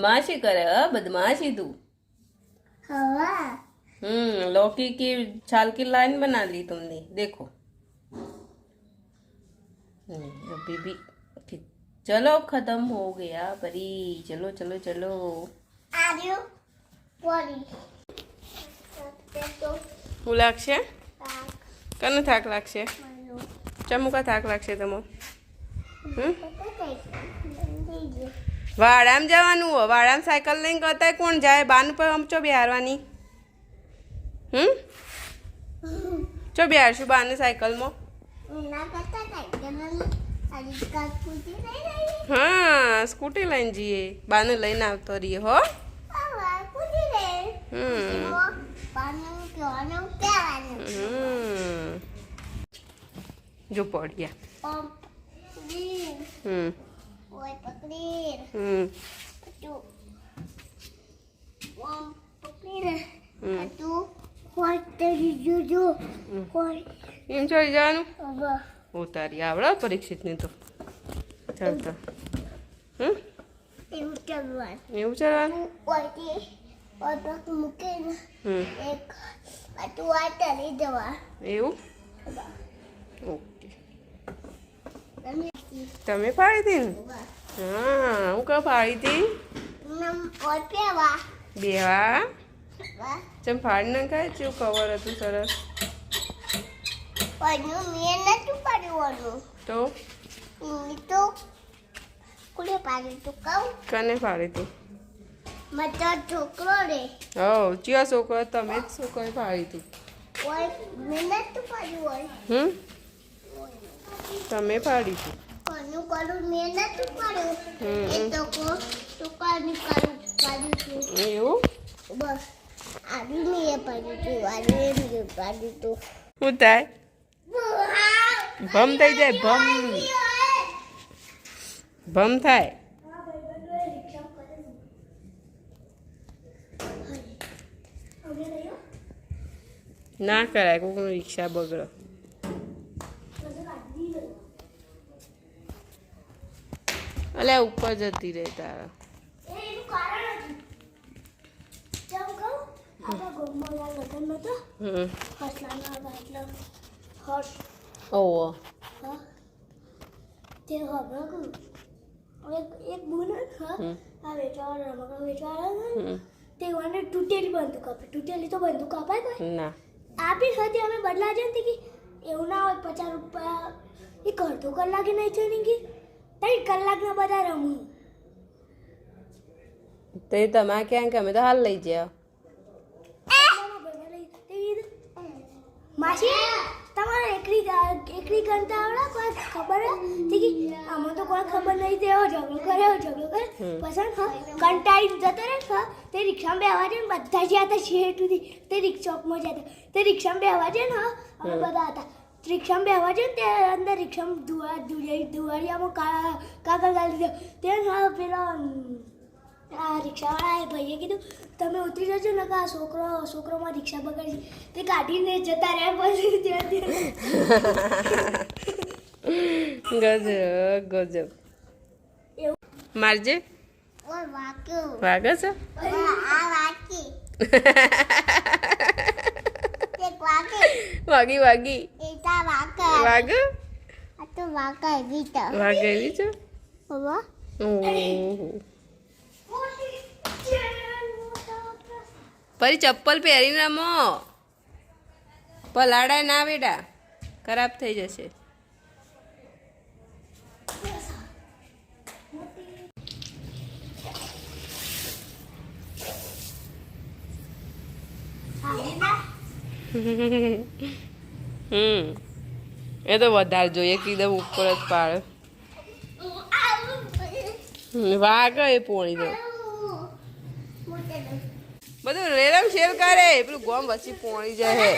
बदमाशी करे हाँ बदमाशी तू हवा हम्म लौकी की छाल की लाइन बना ली तुमने देखो हम्म, अभी भी ठीक। चलो खत्म हो गया परी चलो चलो चलो Are you ready? તો હું લાગશે તાક કને થાક લાગશે મારો ચમુકા થાક લાગશે તમો હમ પતા કઈ વાડામાં જવાનું હો વાડામાં સાયકલ લઈને કરતા કોણ જાય? બાન પર આમ ચો બિહારવાની? હમ? ચો બિહારશું બાને સાયકલમાં? હા સ્કૂટી લઈને જઈએ. બાને લઈને આવતો રહીએ હો. જો પડ્યા હમ. ઓય પકડી હમ. તું ઓમ પકડી હમ. તું હોય તેરી જોજો હોય. એમ ચડી જવાનું? ઉતારી આવડે પરીક્ષિતને તો. હમ? એવું કરવાનું એવું ઓયથી ઓય પગ મૂકીને એક પાટું આ તરી જવા. એવું? ઓકે. તમે તમે પાડી હતી ને હા હું કા ફાળી હતી બેવા? ચમ ફાડ ના નાખાય જેવું કવર હતું સરસ? તો મેં ફાડી તું? કને છોકરો રે. હો ચિયા છોકરો તમે જ છોકરો ફાડી હમ? તમે ફાડી હતી કોનું કરું મેં નતું પાડ્યું એ. તો કો તો કાની પાડ્યું એવું? બસ મેં પાડ્યું મેં પાડ્યું તો. શું થાય? ભમ થઈ જાય ભમ. ભમ થાય. ના કરાય કોઈનું રિક્ષા બગડો. અલે ઉપર જતી રહે તારા. ઓહો. તે કું એક એક બુન હા. આ વેચવાળા રમકડા વેચવાળા તે વાને તૂટેલી બંદૂક આપે. તૂટેલી તો બંદૂક અપાય કોઈ? ના. આપી હતી અમે બદલા ને કે એવું ના હોય પચાસ રૂપિયા એ અડધો કલાકે નહીં ચડી કે? ત્રણ કલાકના બધા રમું તો એ તમારે ક્યાં કે અમે તો હાલ લઈ જાઓ માસી તમારે એકલી એકલી કરતા આવડે? કોઈ ખબર હે? કે આમાં તો કોઈ ખબર નહીં તેવો ઝઘડો કર્યો ઝઘડો કરે. પસંદ હા? કંટાળી જતો રહે હા? તે રિક્ષામાં બેહવા છે ને બધા જ્યાં હતા શેઠ સુધી. તે રિક્ષામાં જતા. તે રિક્ષામાં બેહવા છે ને હા? અમે બધા હતા. રિક્ષામાં બેહવા છે ને તે અંદર રિક્ષામાં ધુવા ધુવાડી ધુવાડિયામાં કા કાગળ ગાળી દીધો તે પેલો આ રિક્ષાવાળાએ ભાઈએ કીધું તમે ઉતરી જજો ને આ છોકરો છોકરોમાં રિક્ષા બગાડી તે કાઢીને જતા રહ્યા પછી ગજબ ગજબ. એવું મારજે વાગે છે? આ વાકી એક વાગી વાગી. એટા વાકા વાગ આ તો વાકા ગીતા વાગે એવી છે પરી ચપ્પલ પહેરીને રમો. પલાડા ના બેટા. ખરાબ થઈ જશે. હમ. એ તો વધારે જોઈએ એકદમ ઉપર જ પાડે. વાઘ એ પોણી દઉં બધું રેરમ શેર કરે પેલું ગોમ વચ્ચે પોણી જાય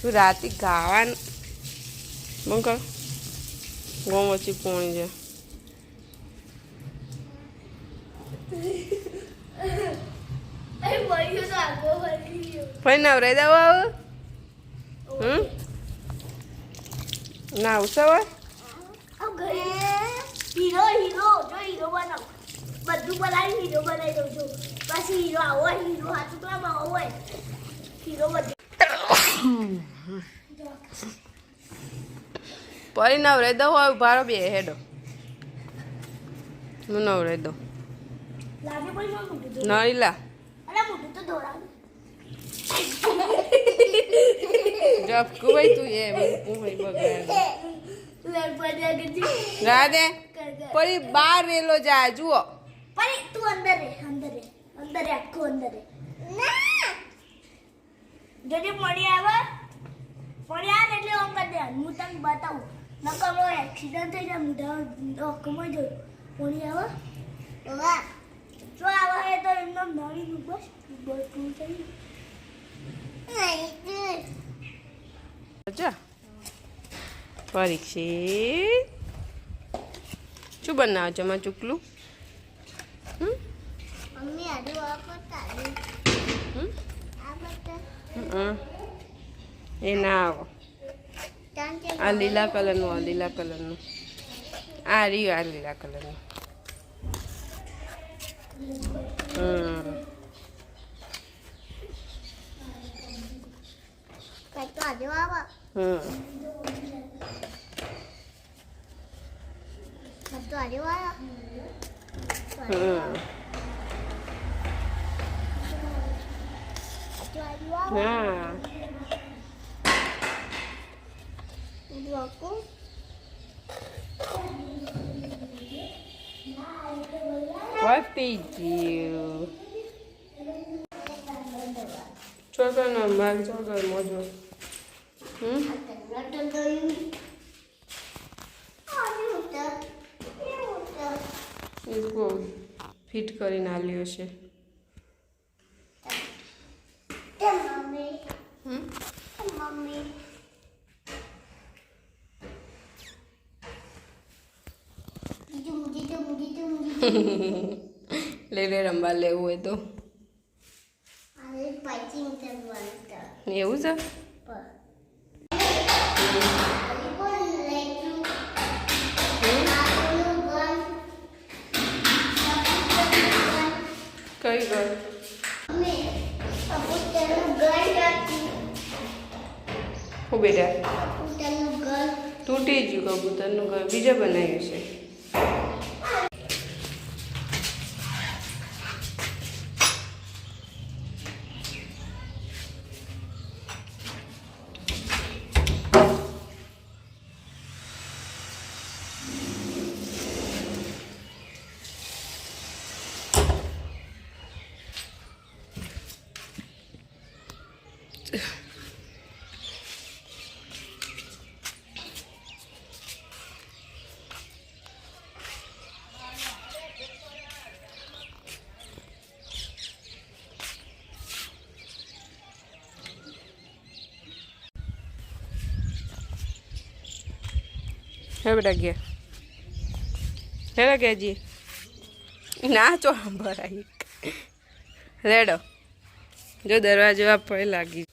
તું રાતે ગાવાનું બંધ કર? ગોમ વચ્ચે પોણી જાય ફરી નવરાઈ દઉં આવું. હમ? ના આવશે હોય હીરો હીરો જો હીરો બનાવ. બધું બનાવી હીરો બનાવી દઉં છું. પછી હીરો આવો હોય હીરો હાથુકલામાં આવો હોય. હીરો બધું પરી નવરે દો હોય ભારો બે હેડો. હું નવરે દો લાગે પણ મોટું તો નળીલા મોટું તો દોરાવું જપકું ભાઈ તું એ ભાઈ બગાડ રાધે પરી બાર રેલો જાય જુઓ. પરી, તું અંદર રે અંદર રે અંદર રે, આખો અંદર રે. ના જોજે મળી આવે. મળી આવે એટલે ઓમ કરી દે હું તને બતાવું. નકર મારો એક્સિડન્ટ થઈ જાય મોઢા ડોકમાં જો મળી આવે. વાહ જો આવે તો એમનો નવી બસ બસ પૂરું થઈ જા પરીક્ષિત. શું બનાવો છો માં ચૂકલું. એ ના આવો. આ લીલા કલરનું, આ લીલા કલરનું. આ રહ્યું આ લીલા કલરનું. હમ. કઈ તો આજે આવા હમ તો આજે આવા હમ તો આજે આવા હા Dua પતી ગયું છોકરાનો માગ છોકરો મોજો હમ એ બહુ ફિટ કરીને આલ્યો છે હમ? લે રંબા લેવું હોય તો. એવું છે? હું બેટા. તૂટી ગયું કબૂતરનું ઘર. બીજા બનાવ્યું છે. હે બેટા ગયા? હે ગયા જી? ના ચો ભરાઈ રેડો. જો દરવાજો આપણે લાગી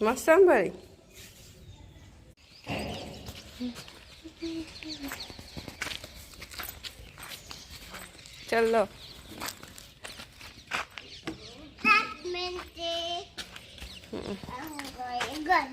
મસ્ત ભાઈ ચલો ગન